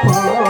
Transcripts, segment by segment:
আমার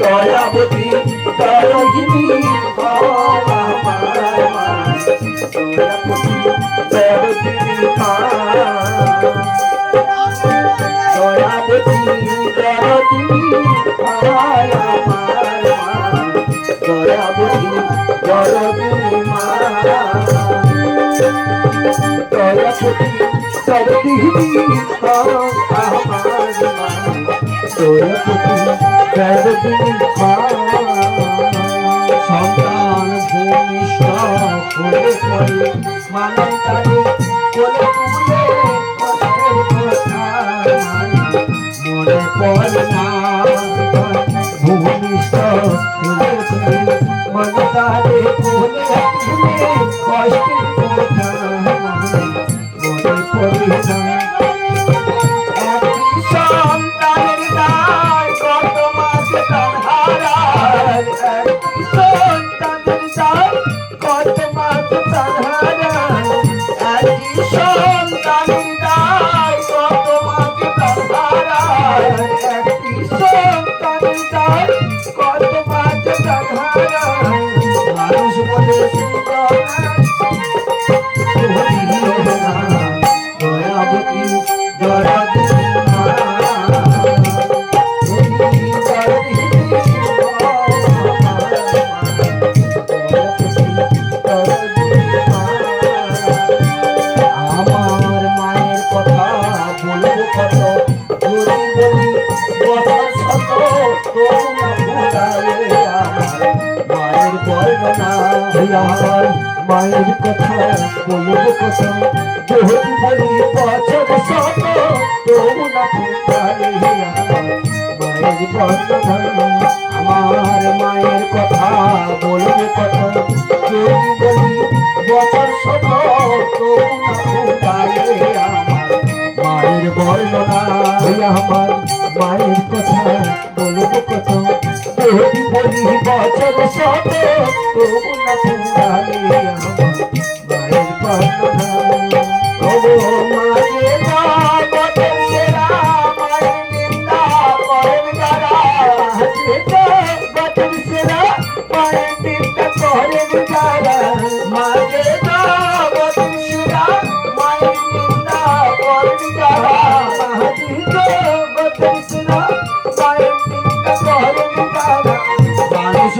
দয়াবতী দরদিনী দয়াবতী দরদিনী মা দয়াবতী দরদিনী দয়াবতী দরদিনী মা দয়াবতী দরদিনী আমার সন্তান ভূমিষ্ঠ করে করে মানে তারে কোলে তুলে কষ্টের কথা মনে পড়ে না ভূমিষ্ঠ করে করে মানে তারে কোলে তুলে কষ্টের কথা মনে পড়ে না আমার মায়ের কথা বলব কত যদি বলি বছর শত তবু না আমার মায়ের বর্ণনা আমার মায়ের কথা বলব কত যদি বলি বছর শত তবু মায়ের বর্ণনা।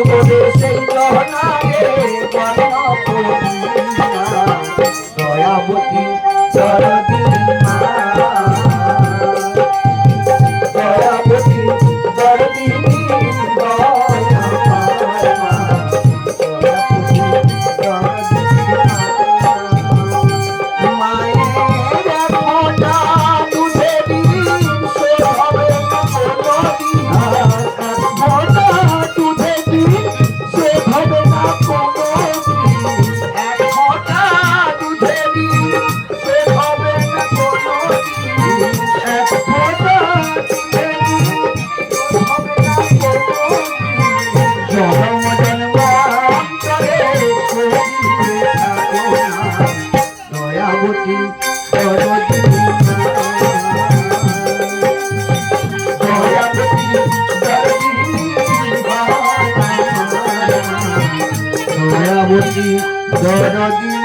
জীবনে সেই গহনা রে সতী দরদিনী মা